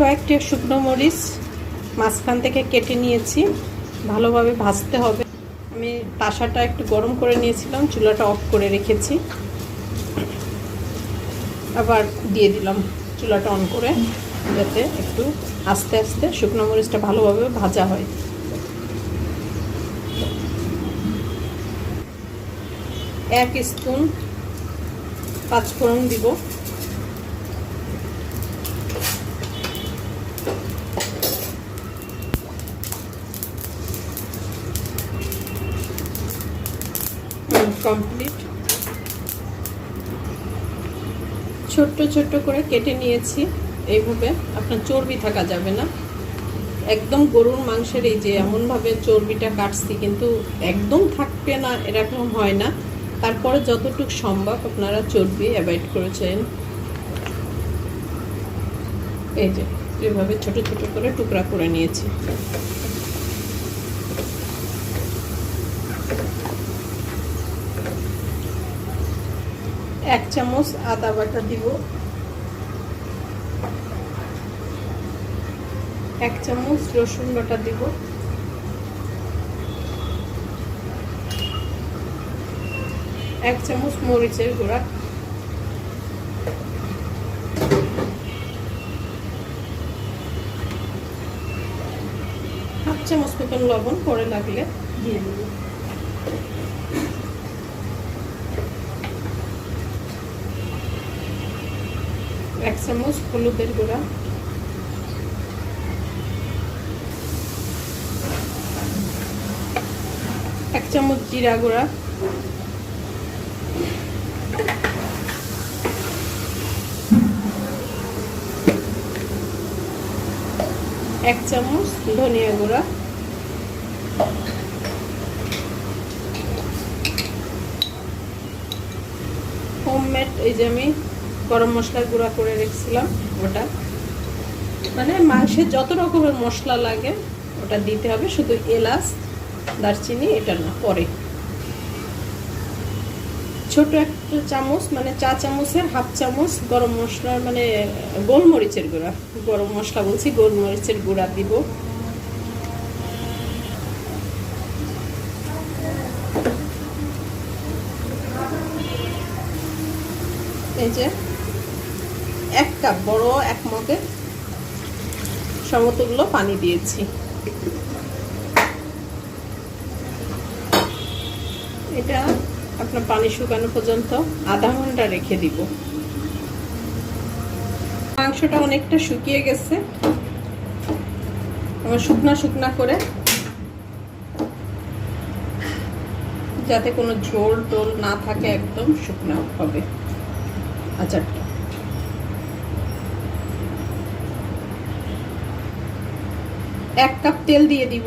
কয়েকটি শুকনো মরিচ মাঝখান থেকে কেটে নিয়েছি। ভালোভাবে ভাজতে হবে। আমি তাসাটা একটু গরম করে নিয়েছিলাম, চুলাটা অফ করে রেখেছি। আবার দিয়ে দিলাম চুলাটা অন করে, যাতে একটু আস্তে আস্তে শুকনো মরিচটা ভালোভাবে ভাজা হয়। এক স্পুন পাঁচফোড়ন দিব। কমপ্লিট ছোট্ট ছোট্ট করে কেটে নিয়েছি। এইভাবে আপনার চর্বি থাকা যাবে না। একদম গরুর মাংসের এই যে এমনভাবে চর্বিটা কাটছি কিন্তু একদম থাকবে না, এরকম হয় না। তারপরে যতটুকু সম্ভব আপনারা চর্বি অ্যাভয়েড করেছেন এই যে এভাবে ছোট ছোট করে টুকরা করে নিয়েছি। এক চামচ আদা বাটা দিব। এক চামচ রসুন বাটা দিব। এক চামচ মরিচের গুঁড়া। হাফ চামচ মতন লবণ পরে লাগলে দিয়ে দেবো। এক চামচ হলুদের গুঁড়া। এক চামচ জিরা গুঁড়া। এক চামচ ধনিয়া গুঁড়া। হোমমেড এই যে আমি গরম মশলার গুঁড়া করে রেখেছিলাম ওটা। মানে মাংসের যত রকমের মশলা লাগে, ওটা দিতে হবে। শুধু এলাচ, দারচিনি, এটা না, পরে। ছোট একটা চামচ মানে চা চামচের হাফ চামচ গরম মশলার মানে গোলমরিচের গুঁড়া। গরম মশলা বলছি, গোলমরিচের গুঁড়া দিব এই যে এক কাপ বড় এক মগে সমতুল্য পানি দিয়েছি। এটা আপনার পানি শুকানো পর্যন্ত আধা ঘণ্টা রেখে দিব। মাংসটা অনেকটা শুকিয়ে গেছে। আমার শুকনা শুকনা করে যাতে কোনো ঝোল টোল না থাকে, একদম শুকনা হবে। আচারটা। এক কাপ তেল দিয়ে দিব।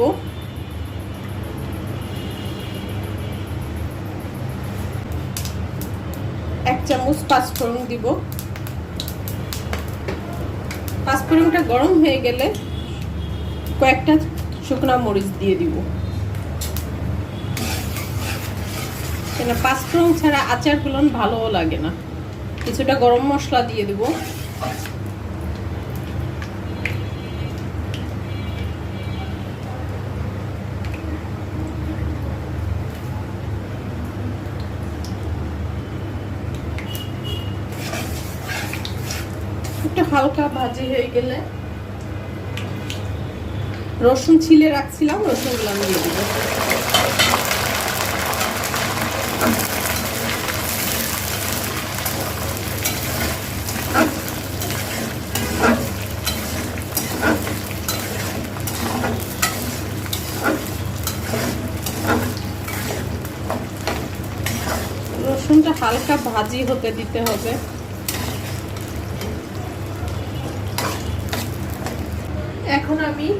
এক চামচ পাঁচফোড়ন দিব। পাঁচফোড়নটা গরম হয়ে গেলে কয়েকটা শুকনা মরিচ দিয়ে দিব। কেন পাঁচফোড়ন ছাড়া আচার আচারগুলো ভালোও লাগে না। কিছুটা গরম মশলা দিয়ে দেব। হালকা ভাজি হয়ে গেলে রসুন ছিলে রাখছিলাম, রসুনগুলো আমি দিয়ে দেবো রসুনটা হালকা ভাজি হতে দিতে হবে এখন আমি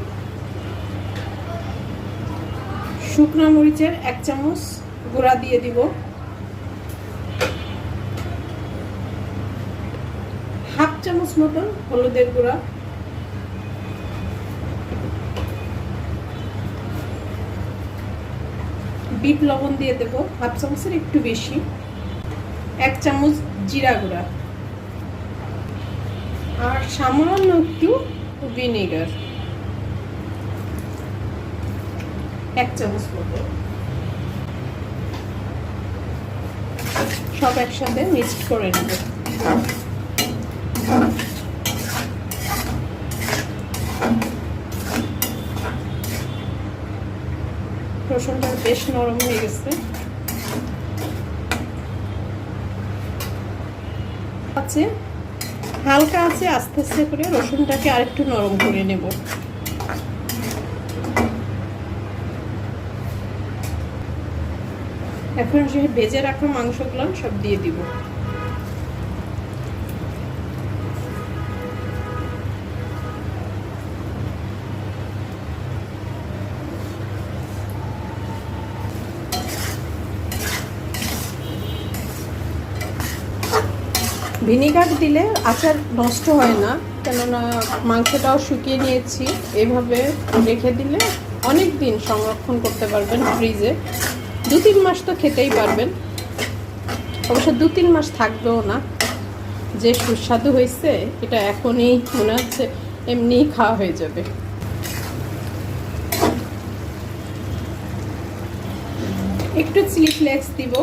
শুকনো মরিচের এক চামচ গুঁড়া দিয়ে দিব। হাফ চামচ মতন হলুদের গুঁড়া। বিট লবণ দিয়ে দেব, হাফ চামচের একটু বেশি। এক চামচ জিরা গুঁড়া। আর সামান্য একটু ভিনেগার। এক চামচ মতো। সব একসাথে মিক্সড করে নেব। রসুনটা বেশ নরম হয়ে গেছে। আছে, হালকা আছে, আস্তে আস্তে করে রসুনটাকে আরেকটু নরম করে নেব। এখন সে ভেজে রাখা মাংসগুলো সব দিয়ে দিব। ভিনিগার দিলে আচার নষ্ট হয় না, কেননা মাংসটাও শুকিয়ে নিয়েছি। এভাবে রেখে দিলে অনেক দিন সংরক্ষণ করতে পারবেন ফ্রিজে। দু তিন মাস তো খেতেই পারবেন। অবশ্য দু তিন মাস থাকবেও না। যে সুস্বাদু হয়েছে, এটা এখনই মনে হচ্ছে এমনিই খাওয়া হয়ে যাবে। একটু চিলি ফ্লেক্স দিব।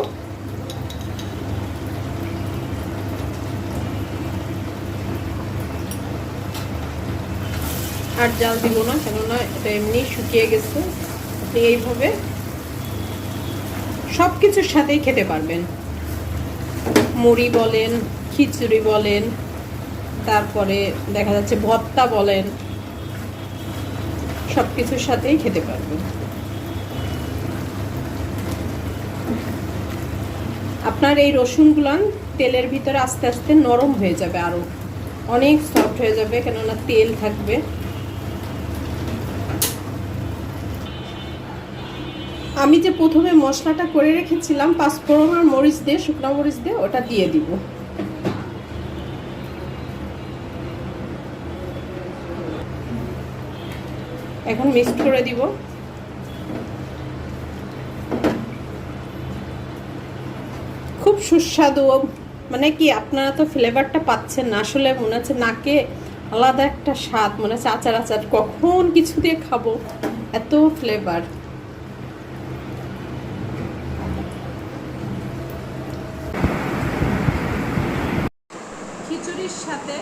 আর জাল দিব না, কেননা এটা এমনি শুকিয়ে গেছে। এইভাবে সব কিছুর সাথেই খেতে পারবেন। মুড়ি বলেন, খিচুড়ি বলেন, তারপরে দেখা যাচ্ছে ভর্তা বলেন সব কিছুর সাথেই খেতে পারবেন। আপনার এই রসুনগুলান তেলের ভিতরে আস্তে আস্তে নরম হয়ে যাবে আরও অনেক সফট হয়ে যাবে, কেননা তেল থাকবে। আমি যে প্রথমে মশলাটা করে রেখেছিলাম, পাঁচফোড়ন আর মরিচ দিয়ে, শুকনো মরিচ দিয়ে, ওটা দিয়ে দিব। এখন মিক্সড করে দিব। খুব সুস্বাদু মানে কি, আপনারা তো ফ্লেভারটা পাচ্ছেন না। আসলে মনে হচ্ছে নাকে আলাদা একটা স্বাদ, মনে হচ্ছে আচার আচার। কখন কিছু দিয়ে খাব? এত ফ্লেভার খিচুড়ির সাথে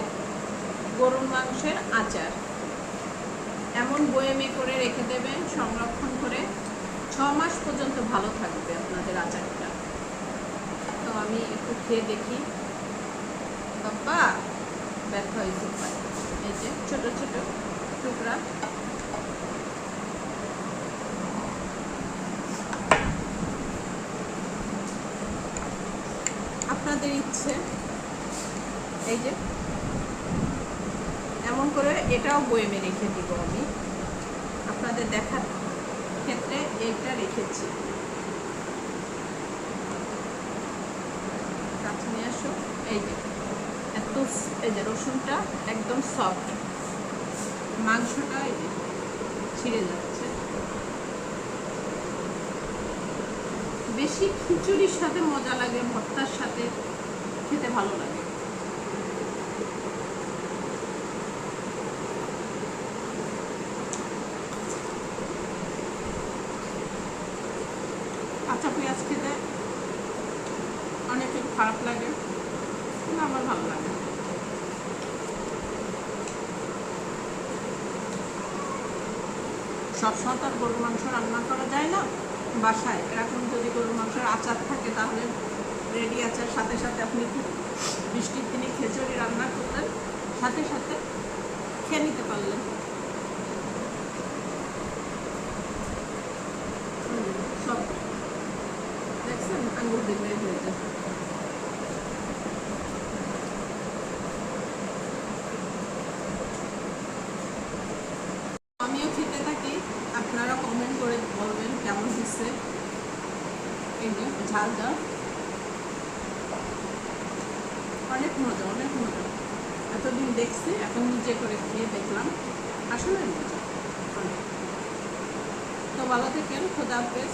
গরুর মাংসের আচার। এমন বয়েমে করে রেখে দেবেন, সংরক্ষণ করে ছ মাস পর্যন্ত ভালো থাকবে আপনাদের আচারটা। তো আমি একটু খেয়ে দেখি। বাবা ব্যথা হয়েছে। এই যে ছোট ছোট টুকরা। আপনাদের ইচ্ছে। এই যে এটাও বয়েমে রেখে দিব আমি। আপনাদের দেখার ক্ষেত্রে এটা রেখেছি। কাছে নিয়ে আসো। এই যে, এত এই যে রসুনটা একদম সফট মাংসটা এই ছিঁড়ে যাচ্ছে। বেশি খিচুড়ির সাথে মজা লাগে, ভর্তার সাথে খেতে ভালো লাগে কাঁচা পেঁয়াজ খেতে অনেকের খারাপ লাগে কিন্তু আমার ভালো লাগে সবসময় তো আর গরুর মাংস রান্না করা যায় না বাসায়। এরকম যদি গরুর মাংসের আচার থাকে, তাহলে রেডি আচার, সাথে সাথে আপনি বৃষ্টির দিনে খিচুড়ি রান্না করলেন সাথে সাথে খেয়ে নিতে পারলেন। সব। দেখছেন? আঙুর দেখলে হয়ে যায় আমিও খেতে থাকি আপনারা কমেন্ট করে বলবেন হচ্ছে এই ঝালটা। অনেক মজা অনেক মজা। এতদিন দেখছি, এখন নিজে করে খেয়ে দেখলাম। আসলে মজা তো ভালো থেকেন, খোদা হাফেজ।